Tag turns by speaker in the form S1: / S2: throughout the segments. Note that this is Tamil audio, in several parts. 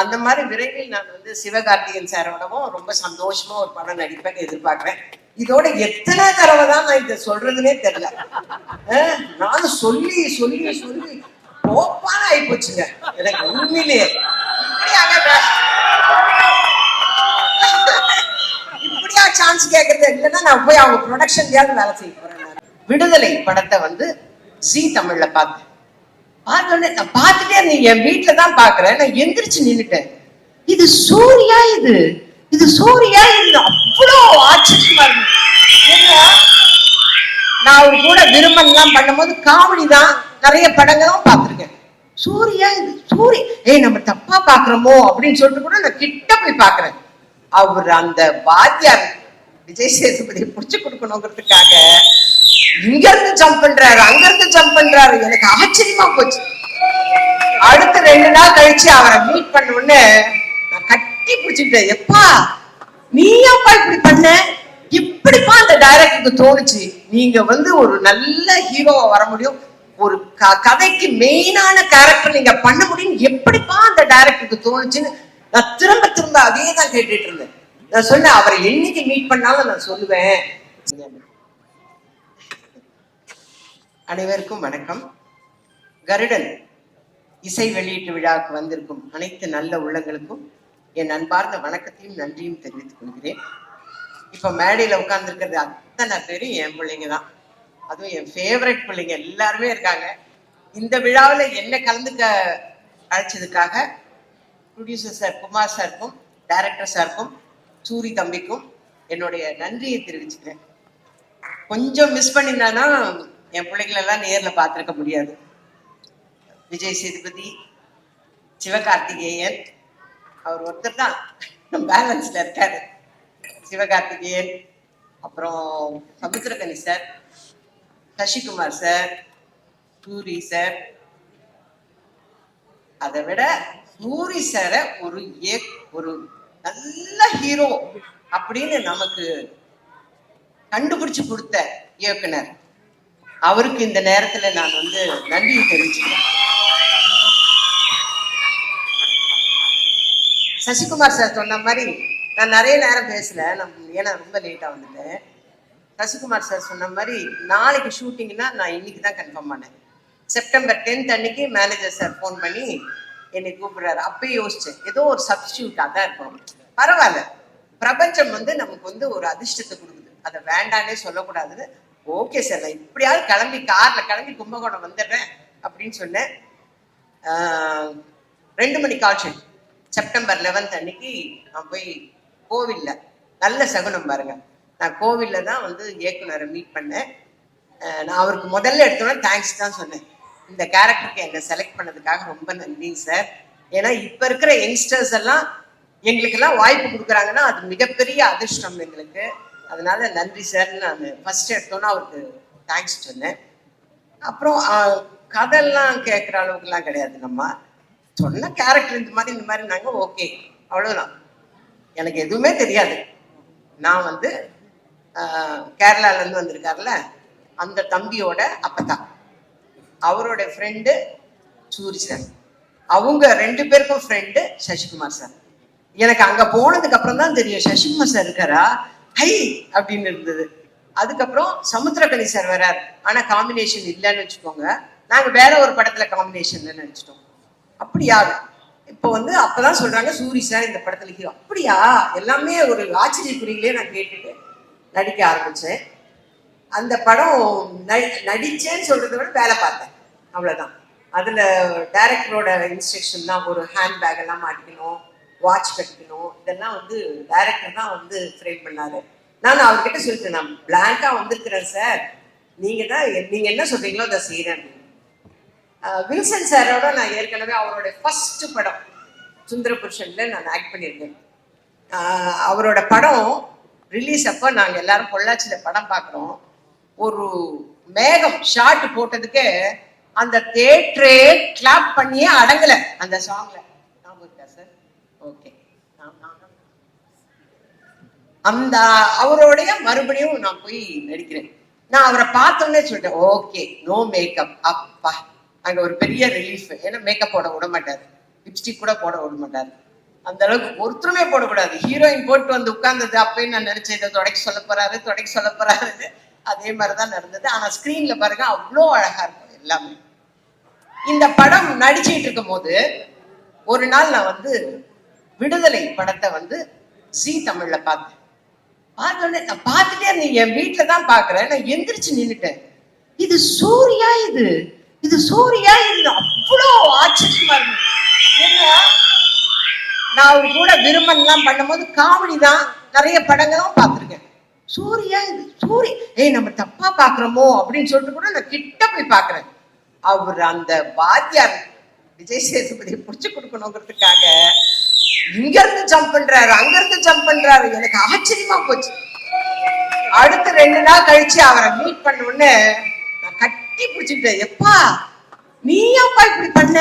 S1: அந்த மாதிரி விரைவில் நான் வந்து சிவகார்த்திகேயன் சாரோடவும் ரொம்ப சந்தோஷமா ஒரு படம் நடிப்பேன்னு எதிர்பார்க்கிறேன். இதோட எத்தனை தடவை தான் நான் இதை சொல்றதுனே தெரியல. நானும் சொல்லி சொல்லி சொல்லி போப்பான ஆகி போச்சுங்க. எனக்கு உண்மையிலேயே இப்படியா சான்ஸ் கேட்கறது இல்லைன்னா நான் போய் அவங்க ப்ரொடக்ஷன்லயாவது வேலை செய்ய போறேன் விடுதலை படத்தை வந்து ஜி தமிழ்ல பார்த்தேன் பார்த்தோன்னே நான் பார்த்துட்டே நீ என் வீட்டுல தான் பாக்குறேன் நான் எந்திரிச்சு நின்னுட்டேன். இது சூர்யா இது? இது சூர்யா இது அவ்வளோ ஆச்சரியமா இருக்கு நான் அவர் கூட விரும்பன்லாம் பண்ணும்போது காமெடி தான். நிறைய படங்களும் பார்த்திருக்கேன். சூர்யா இது? சூரிய ஏய் நம்ம தப்பா பாக்குறோமோ அப்படின்னு சொல்லிட்டு கூட நான் கிட்ட போய் பாக்குறேன் அவர் அந்த வாத்தியார் விஜய் சேதுபதி புடிச்சு கொடுக்கணுங்கிறதுக்காக இங்க இருந்து ஜம்ப் பண்றாரு அங்க இருந்து ஜம்ப் பண்றாரு. எனக்கு ஆச்சரியமா போச்சு. அடுத்த ரெண்டு நாள் கழிச்சு அவரை மீட் பண்ண உடனே நான் கட்டி பிடிச்சுக்கிட்டேன். எப்பா நீ ஏன்ப்பா இப்படி பண்ண? இப்படிப்பா அந்த டைரக்டருக்கு தோணுச்சு. நீங்க வந்து ஒரு நல்ல ஹீரோவா வர முடியும். ஒரு க- கதைக்கு மெயினான கேரக்டர் நீங்க பண்ண முடியும் எப்படிப்பா அந்த டைரக்டருக்கு தோணுச்சுன்னு நான் திரும்ப திரும்ப அதே தான் கேட்டுட்டு இருந்தேன். நான் சொன்னேன் அவரை என்னைக்கு மீட் பண்ணாலும் நான் சொல்லுவேன். அனைவருக்கும் வணக்கம். கருடன் இசை வெளியீட்டு விழாவுக்கு வந்திருக்கும் அனைத்து நல்ல உள்ளங்களுக்கும் என் அன்பார்ந்த வணக்கத்தையும் நன்றியும் தெரிவித்துக் கொள்கிறேன். இப்ப மேடையில உட்கார்ந்துருக்கிறது அத்தனை பேரும் என் பிள்ளைங்க தான். அதுவும் என் ஃபேவரட் பிள்ளைங்க எல்லாருமே இருக்காங்க. இந்த விழாவில் என்ன கலந்துக்க அழைச்சதுக்காக ப்ரொடியூசர் சார் குமார் சாருக்கும் டைரக்டர் சாருக்கும் சூரி தம்பிக்கும் என்னுடைய நன்றியை தெரிவிச்சுக்கிறேன். கொஞ்சம் மிஸ் பண்ணியிருந்தானா என் பிள்ளைங்களெல்லாம் நேர்ல பார்த்திருக்க முடியாது. விஜய் சேதுபதி சிவகார்த்திகேயன் அவர் ஒருத்தர் தான். பேலன்ஸ்ல இருக்காரு. சிவகார்த்திகேயன் அப்புறம் Samuthirakani sir Sasikumar sir Soori sir. அதை விட சூரி சாரை ஒரு ஏ- ஒரு நல்ல ஹீரோ அப்படின்னு நமக்கு கண்டுபிடிச்சு கொடுத்த இயக்குனர். அவருக்கு இந்த நேரத்துல நான் வந்து நன்றியை தெரிவிச்சுக்கிறேன். சசிகுமார் சார் சொன்ன மாதிரி நான் நிறைய நேரம் பேசல. நான் ஏன்னா ரொம்ப லேட்டா வந்துட்டேன் சசிகுமார் சார் சொன்ன மாதிரி நாளைக்கு ஷூட்டிங்னா நான் இன்னைக்கு தான் கன்ஃபார்ம் பண்ணேன். செப்டம்பர் டென்த் அன்னைக்கு மேனேஜர் சார் ஃபோன் பண்ணி என்னை கூப்பிடுறாரு. அப்பயே யோசிச்சேன். ஏதோ ஒரு சப்ஸ்டியூட்டாக தான் இருக்கும். பரவாயில்ல. பிரபஞ்சம் வந்து நமக்கு வந்து ஒரு அதிர்ஷ்டத்தை கொடுக்குது. அதை வேண்டானே சொல்லக்கூடாதுன்னு. ஓகே சார் நான் இப்படியாவது கிளம்பி கார்ல கிளம்பி கும்பகோணம் வந்துடுறேன் அப்படின்னு சொன்னேன். ரெண்டு மணி காட்சி செப்டம்பர் லெவன்த் அன்னைக்கு நான் போய் கோவில்ல நல்ல சகுனம் பாருங்க. நான் கோவில்ல தான் வந்து இயக்குனரை மீட் பண்ணேன். நான் அவருக்கு முதல்ல எடுத்தோன்னே தேங்க்ஸ் தான் சொன்னேன். இந்த கேரக்டருக்கு என்னை செலக்ட் பண்ணதுக்காக ரொம்ப நன்றி சார் ஏன்னா இப்ப இருக்கிற யங்ஸ்டர்ஸ் எல்லாம் எங்களுக்கெல்லாம் வாய்ப்பு கொடுக்குறாங்கன்னா அது மிகப்பெரிய அதிர்ஷ்டம் எங்களுக்கு. அதனால நன்றி சார்னு நான் ஃபர்ஸ்ட் எடுத்தோன்னா அவருக்கு தேங்க்ஸ் சொன்னேன். அப்புறம் கதையெல்லாம் கேட்குற அளவுக்குலாம் கிடையாது நம்ம. சொன்ன கேரக்டர் இந்த மாதிரி இந்த மாதிரி நாங்கள் ஓகே அவ்வளோதான் எனக்கு எதுவுமே தெரியாது. நான் வந்து கேரளாலேருந்து கேரளால வந்திருக்காருல அந்த தம்பியோட அப்பத்தான் அவரோட ஃப்ரெண்டு சூரி சார் அவங்க ரெண்டு பேருக்கும் ஃப்ரெண்டு சசிகுமார் சார் எனக்கு அங்க போனதுக்கு அப்புறம் தான் தெரியும் சசிகுமார் சார் இருக்காரா? ஹை! அப்படின்னு இருந்தது. அதுக்கப்புறம் சமுத்திரகனி சார் வரார். ஆனா காம்பினேஷன் இல்லைன்னு வச்சுக்கோங்க. நாங்க வேற ஒரு படத்துல காம்பினேஷன்ல நினைச்சிட்டோம். அப்படியா? இப்போ வந்து அப்பதான் சொல்றாங்க சூரி சார் இந்த படத்துல ஹீரோ அப்படியா? எல்லாமே ஒரு ஆச்சரியக்குறிகளே நான் கேட்டுட்டு நடிக்க ஆரம்பிச்சேன். அந்த படம் ந- நடிச்சேன்னு சொல்றதை விட வேலை பார்த்தேன். அவ்வளோதான் அதில் டைரக்டரோட இன்ஸ்ட்ரக்ஷன் தான் ஒரு ஹேண்ட் பேக் எல்லாம் மாட்டிக்கணும் வாட்ச் கட்டிக்கணும். இதெல்லாம் வந்து டைரக்டர் தான் வந்து ஃப்ரேம் பண்ணாரு. நான் அவர்கிட்ட சொல்லிட்டேன் நான் பிளாங்காக வந்திருக்கிறேன் சார் நீங்கள் தான் நீங்கள் என்ன சொல்கிறீங்களோ அதை செய்கிறேன் வில்சன் சாரோட நான் ஏற்கனவே அவரோட ஃபர்ஸ்ட் படம் சுந்தர புருஷனில் நான் ஆக்ட் பண்ணியிருந்தேன் அவரோட படம் ரிலீஸ் அப்போ நாங்கள் எல்லாரும் பொள்ளாச்சியில் படம் பார்க்குறோம். ஒரு மேகம் ஷார்ட் போட்டதுக்கு அந்த தேட்டரே கிளாப் பண்ணியே அடங்கல அந்த சாங்ல சார் ஓகே அந்த அவரோடைய மறுபடியும் நான் போய் நடிக்கிறேன். நான் அவரை பார்த்தோன்னே சொல்லிட்டேன் ஓகே நோ மேக்கப் அப்பா. அங்க ஒரு பெரிய ரிலீஃப் ஏன்னா மேக்கப் போட விட மாட்டாரு. லிப்ஸ்டிக் கூட போட விட மாட்டாரு. அந்த அளவுக்கு ஒருத்தருமே போடக்கூடாது. ஹீரோயின் போட்டு வந்து உட்கார்ந்தது அப்பயும் நான் நினைச்சேன் இதை தொடக்க சொல்ல போறாரு தொடக்க சொல்ல போறாரு அதே மாதிரிதான் நடந்தது. ஆனா ஸ்கிரீன்ல பாருங்க அவ்வளோ அழகா இருக்கும் எல்லாமே. இந்த படம் நடிச்சிட்டு இருக்கும் போது ஒரு நாள் நான் வந்து விடுதலை படத்தை வந்து ஜி தமிழ்ல பார்த்தேன். பார்த்தோன்னே நான் பார்த்துட்டே இருந்தேன். என் வீட்டுல தான் பாக்குறேன் நான் எந்திரிச்சு நின்றுட்டேன் இது சூர்யா இது? இது சூர்யா இது அவ்வளோ ஆச்சரியமா இருந்தது. ஏன்னா நான் அவர் கூட விரும்பன்லாம் பண்ணும்போது காமெடி தான். நிறைய படங்களும் பார்த்துருக்கேன். சூர்யா இது? சூரிய ஏய் நம்ம தப்பா பாக்குறோமோ அப்படின்னு சொல்லிட்டு கூட நான் கிட்ட போய் பாக்குறேன். அவர் அந்த வாத்தியார் விஜய் சேதுபதி புடிச்சு கொடுக்கணுங்கிறதுக்காக இங்க இருந்து ஜம்ப் பண்றாரு அங்க இருந்து ஜம்ப் பண்றாரு. எனக்கு ஆச்சரியமா போச்சு. அடுத்த ரெண்டு நாள் கழிச்சு அவரை மீட் பண்ண உடனே நான் கட்டி பிடிச்சிட்டேன் எப்பா நீ அப்பா இப்படி பண்ண?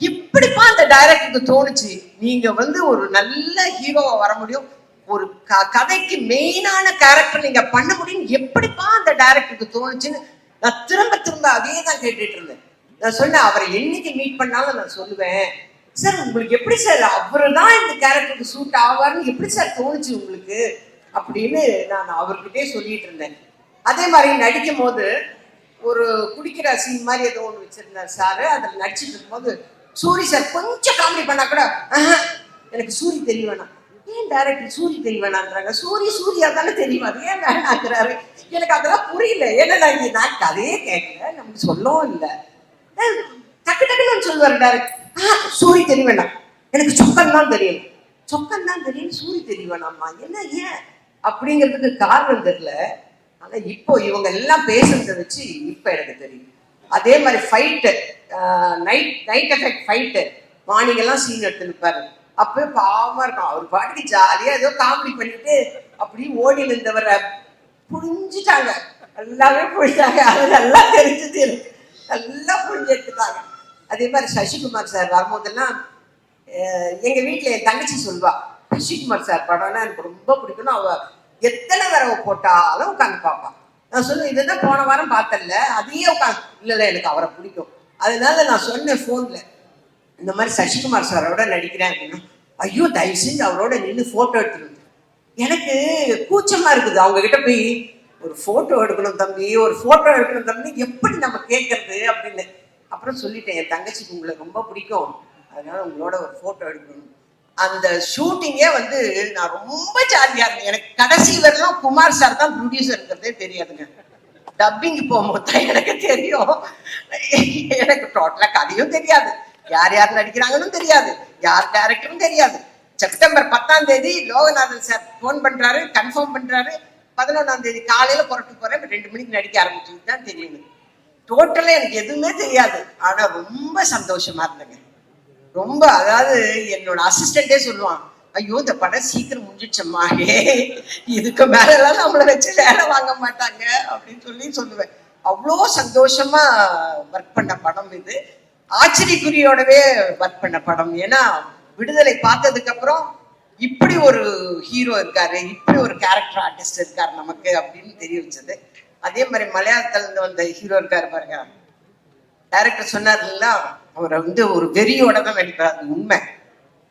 S1: இப்படிப்பா அந்த டைரக்டருக்கு தோணுச்சு. நீங்க வந்து ஒரு நல்ல ஹீரோவா வர முடியும். ஒரு க- கதைக்கு மெயினான கேரக்டர் நீங்க பண்ண முடியும். எப்படிப்பா அந்த டேரக்டருக்கு தோணுச்சுன்னு நான் திரும்ப திரும்ப அதே தான் கேட்டுட்டு இருந்தேன். நான் சொன்னேன் அவரை என்னைக்கு மீட் பண்ணாலும் நான் சொல்லுவேன். சார் உங்களுக்கு எப்படி சார் அவரு தான் இந்த கேரக்டருக்கு சூட் ஆவார்னு எப்படி சார் தோணுச்சு உங்களுக்கு? அப்படின்னு நான் அவர்கிட்டே சொல்லிட்டு இருந்தேன். அதே மாதிரி நடிக்கும் போது ஒரு குடிக்கிற சீன் மாதிரி ஏதோ ஒன்று வச்சிருந்தார் சார் அதில் நடிச்சிட்டு இருக்கும்போது சூரி சார் கொஞ்சம் காமெடி பண்ணா கூட எனக்கு சூரி தெரிய வேணாம். ஏன் டேரக்டர் சூரி தெரிய வேணான்றாங்க சூரி சூர்யா தானே தெரியும்? அது ஏன் வேணாங்கிறாரு எனக்கு அதெல்லாம் புரியல. ஏன்னா நான் நான் கதையே கேட்கல. நமக்கு சொல்லவும் இல்லை. டக்கு டக்குன்னு சொல்லுவார் டேரக்டர் ஆ சூரி தெரிய வேண்டாம் எனக்கு சொக்கன் தான் தெரியும் சொக்கன் தான் தெரியும் சூரி தெரிய வேணாம்மா என்ன ஏன்? அப்படிங்கிறதுக்கு காரணம் தெரியல. ஆனா இப்போ இவங்க எல்லாம் பேசுறத வச்சு இப்போ எனக்கு தெரியும் அதே மாதிரி fight night night effect fight மார்னிங்கெல்லாம் scene எடுத்துன்னு பாருங்க. அப்பவே பாவமா இருக்கும் அவர் பாட்டுக்கு ஜாலியா ஏதோ காமெடி பண்ணிட்டு அப்படியே ஓடி இருந்தவரை புரிஞ்சுட்டாங்க. எல்லாமே புரிஞ்சாங்க. அது நல்லா தெரிஞ்சது நல்லா புரிஞ்சு எடுத்துட்டாங்க. அதே மாதிரி சசிகுமார் சார் வரும்போதெல்லாம் அஹ், எங்க வீட்டுல என் தங்கச்சி சொல்வா சசிகுமார் சார் படம்னா எனக்கு ரொம்ப பிடிக்கும்னு அவ எத்தனை தடவை போட்டாலும் உட்காந்து பார்ப்பான் நான் சொல்லுவேன் இதுதான் போன வாரம் பார்த்தல அதையே உட்காந்து இல்லைல்ல எனக்கு அவரை பிடிக்கும். அதனால நான் சொன்னேன் ஃபோனில் இந்த மாதிரி சசிகுமார் சாரோட நடிக்கிறேன் அப்படின்னா. ஐயோ தயவு செஞ்சு அவரோட நின்று போட்டோ எடுத்துட்டு எனக்கு கூச்சமா இருக்குது. அவங்க கிட்ட போய் ஒரு போட்டோ எடுக்கணும் தம்பி ஒரு போட்டோ எடுக்கணும் தம்பி எப்படி நம்ம கேட்கறது அப்படின்னு அப்புறம் சொல்லிட்டேன். என் தங்கச்சிக்கு உங்களை ரொம்ப பிடிக்கும். அதனால உங்களோட ஒரு போட்டோ எடுக்கணும். அந்த ஷூட்டிங்கே வந்து நான் ரொம்ப ஜாலியா இருந்தேன். எனக்கு கடைசி வரலாம் குமார் சார் தான் ப்ரொடியூசருங்கிறதே தெரியாதுங்க. டப்பிங் போகும்போது தான் எனக்கு தெரியும். எனக்கு டோட்டலாக கதையும் தெரியாது. யார் யார் நடிக்கிறாங்கன்னு தெரியாது. யார் டேரக்டரும் தெரியாது. செப்டம்பர் பத்தாம் தேதி லோகநாதன் சார் ஃபோன் பண்றாரு கன்ஃபார்ம் பண்றாரு. பதினொன்றாம் தேதி காலையில புறட்டு போறேன். ரெண்டு மணிக்கு நடிக்க ஆரம்பிச்சது தான் தெரியும் டோட்டலா எனக்கு எதுவுமே தெரியாது. ஆனா ரொம்ப சந்தோஷமா இருந்தேங்க. ரொம்ப அதாவது என்னோட அசிஸ்டண்டே சொல்லுவான் ஐயோ இந்த படம் சீக்கிரம் முடிஞ்சிச்சம்மா ஏ இதுக்கு மேலெல்லாம் நம்மளை வச்சு வேலை வாங்க மாட்டாங்க. அப்படின்னு சொல்லி சொல்லுவேன். அவ்வளோ சந்தோஷமா ஒர்க் பண்ண படம் இது. ஆச்சரியக்குரியோடவே ஒர்க் பண்ண படம். ஏன்னா விடுதலை பார்த்ததுக்கு அப்புறம் இப்படி ஒரு ஹீரோ இருக்காரு இப்படி ஒரு கேரக்டர் ஆர்டிஸ்ட் இருக்காரு நமக்கு அப்படின்னு தெரிய வச்சது. அதே மாதிரி மலையாளத்துலேருந்து வந்த ஹீரோ இருக்காரு பாருங்க. டைரக்டர் சொன்னார்ல அவரை வந்து ஒரு வெறியோட தான் நடிப்பார் அது உண்மை.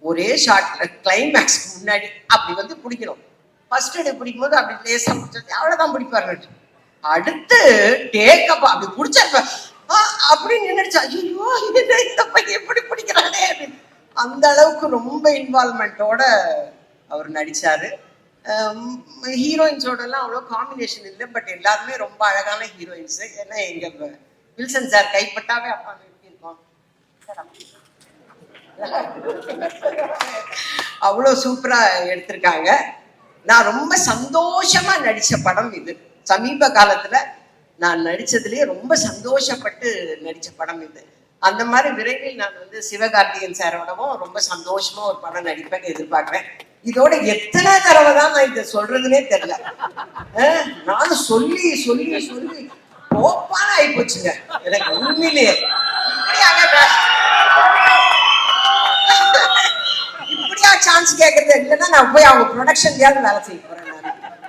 S1: ஒரே ஷார்ட்ல கிளைமேக்ஸ் முன்னாடி அப்படி வந்து பிடிக்கணும். ஃபர்ஸ்ட் டே பிடிக்கும் போது அப்படி லேசா பிடிச்சது அவ்வளவுதான் பிடிப்பாரு அடுத்து டேக்கப் அப்படி பிடிச்சப்ப ஆ, நினைச்சா ஐயோ என்ன இந்த பையன் எப்படி பிடிக்கிறானே அப்படின்னு. அந்த அளவுக்கு ரொம்ப இன்வால்மெண்ட்டோட அவர் நடிச்சாரு. ஹீரோயின்ஸோட எல்லாம் அவ்வளோ காம்பினேஷன் இல்லை பட் எல்லாருமே ரொம்ப அழகான ஹீரோயின்ஸ் ஏன்னா எங்க வில்சன் சார் கைப்பட்டாவே அப்பா எப்படி அவ்வளோ சூப்பரா எடுத்திருக்காங்க. நான் ரொம்ப சந்தோஷமா நடிச்ச படம் இது. சமீப காலத்துல நான் நடித்ததுலேயே ரொம்ப சந்தோஷப்பட்டு நடித்த படம் இது. அந்த மாதிரி விரைவில் நான் வந்து சிவகார்த்திகேயன் சாரோடவும் ரொம்ப சந்தோஷமா ஒரு படம் நடிப்பேன்னு எதிர்பார்க்கிறேன். இதோட எத்தனை தடவை தான் நான் இதை சொல்றதுனே தெரியல. நானும் சொல்லி சொல்லி சொல்லி போப்பான ஆகி போச்சுங்க எனக்கு உண்மையிலேயே. இப்படியா சான்ஸ் கேட்கறது இல்லைன்னா நான் போய் அவங்க ப்ரொடக்ஷன்லயாவது வேலை செய்ய போறேன்.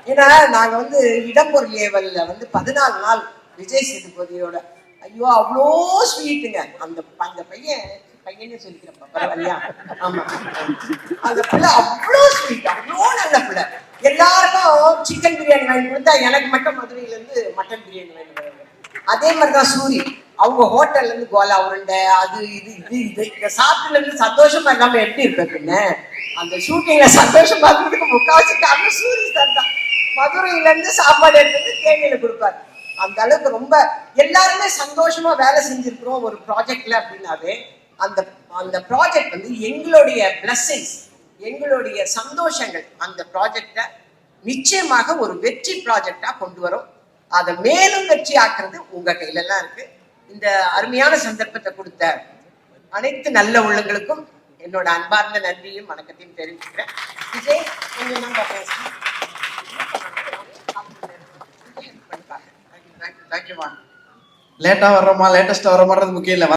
S1: ஏன்னா நாங்க வந்து இடம்பொருள் லேவல்ல வந்து பதினாலு நாள் விஜய் சேதுபதியோட. ஐயோ அவ்வளோ ஸ்வீட்டுங்க. அந்த அந்த பையன் பையனே சொல்லிக்கிறப்ப பரவாயில்லையா? ஆமா. அந்த பிள்ளை அவ்வளோ ஸ்வீட் அவ்வளோ நல்ல பிள்ளை. எல்லாருக்கும் சிக்கன் பிரியாணி வாங்கி கொடுத்தா எனக்கு மட்டும் மதுரையில இருந்து மட்டன் பிரியாணி வாங்கி வருவாங்க அதே மாதிரி தான் சூரி. அவங்க ஹோட்டல்ல இருந்து கோலா உருண்டை அது இது இது இது. இந்த சாப்பிட்டுல இருந்து சந்தோஷமா இல்லாம எப்படி இருக்க பின்ன? அந்த ஷூட்டிங்ல சந்தோஷம் பார்க்கறதுக்கு முக்காவாசி காரணம் சூரி சார் தான். மதுரையில இருந்து சாப்பாடு எடுத்து தேனியில கொடுப்பாரு. அந்த அளவுக்கு ரொம்ப எல்லாருமே சந்தோஷமா வேலை செஞ்சிருக்கிறோம் ஒரு ப்ராஜெக்ட்ல அப்படின்னாவே அந்த அந்த ப்ராஜெக்ட் வந்து எங்களுடைய பிளஸ்ஸிங்ஸ் எங்களுடைய சந்தோஷங்கள் அந்த ப்ராஜெக்டை நிச்சயமாக ஒரு வெற்றி ப்ராஜெக்டா கொண்டு வரும். அதை மேலும் வெற்றி ஆக்குறது உங்க கையில எல்லாம் இருக்கு. இந்த அருமையான சந்தர்ப்பத்தை கொடுத்த அனைத்து நல்ல உள்ளங்களுக்கும் என்னோட அன்பார்ந்த நன்றியும் வணக்கத்தையும் தெரிவிச்சுக்கிறேன். விஜய் கொஞ்சம் தேங்க்யூ தேங்க்யூ
S2: லேட்டா வர்றோமா லேட்டஸ்டா மாட்டது முக்கியம் இல்லை.